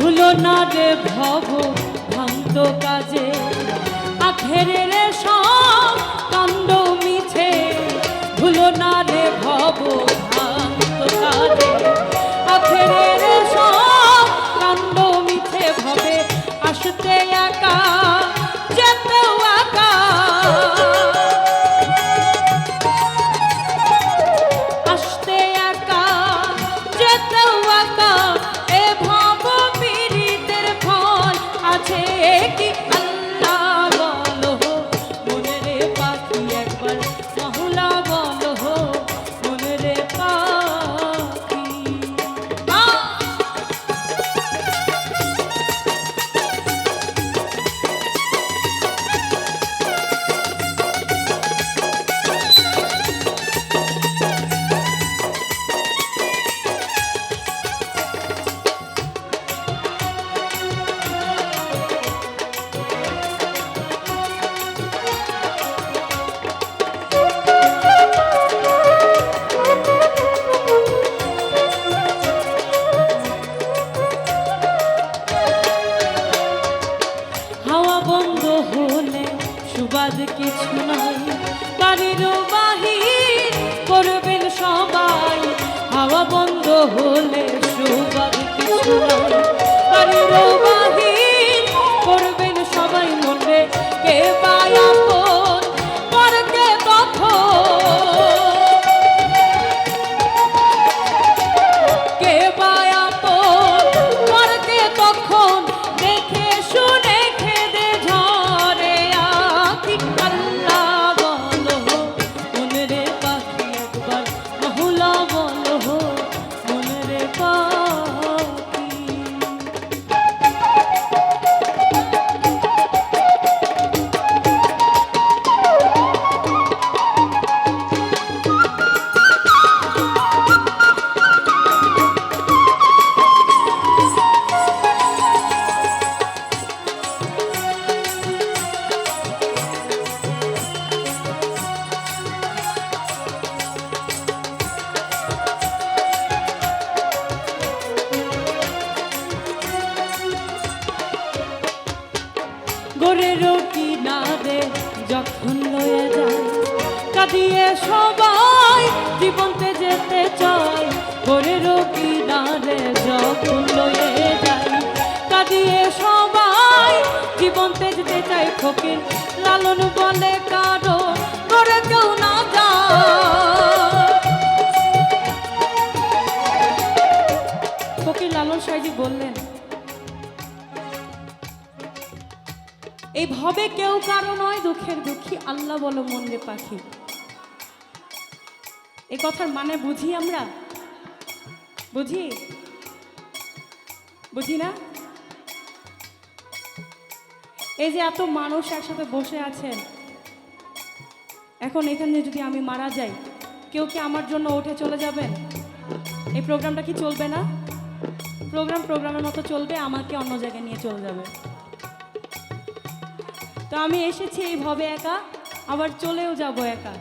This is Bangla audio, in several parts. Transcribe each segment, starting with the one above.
ভুলো না রে ভব ভান্ত কাজে। আখেরে সব কাণ্ড বাড়ির বাহির করবেন সবাই হাওয়া বন্ধ হলে করে রুটি না রে যখন লয়ে যায়। কাঁদিয়ে সবাই জীবনতে যেতে চায়, করে রুটি না দে, যখন লয়ে যায়। কাঁদিয়ে সবাই জীবনতে যেতে চায়, ফকির লালন বলে কারও করে কেউ না যায়। ফকির লালন সাহেজি বললেন এই ভবে কেউ কারও নয়, দুঃখের দুঃখী। আল্লাহ বলো, মন রে পাখি। এই কথার মানে বুঝি আমরা? বুঝি? বুঝি না? এই যে এত মানুষ একসাথে বসে আছেন, এখন এখানে যদি আমি মারা যাই, কেউ কি আমার জন্য উঠে চলে যাবেন এই প্রোগ্রামটা কি চলবে না? প্রোগ্রাম প্রোগ্রামের মতো চলবে, আমাকে অন্য জায়গায় নিয়ে চলে যাবে। তো আমি এসেছি এইভাবে একা, আবার চলেও যাব একা।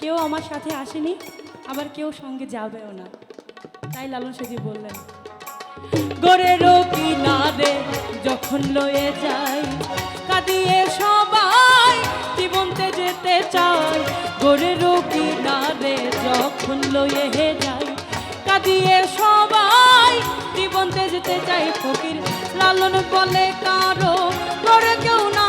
কেউ আমার সাথে আসেনি, আবার কেউ সঙ্গে যাবেও না। তাই লালন সেজি বললেন গড়েরও কি না রে যখন লয়ে যাই, কাঁদিয়ে সবাই, জীবনতে যেতে চাই। গড়েরও কি না রে যখন লয়ে যাই, কাঁদিয়ে সবাই, জীবনতে যেতে চাই। ফকির লালন বলে, কারও করে কেউ না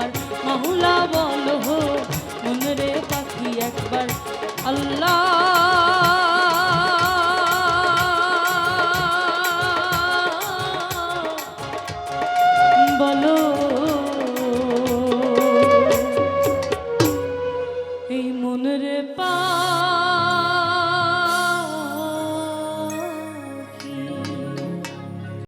একবার মহুলা বলো মনে রে পাখি একবার। আল্লাহ। বলো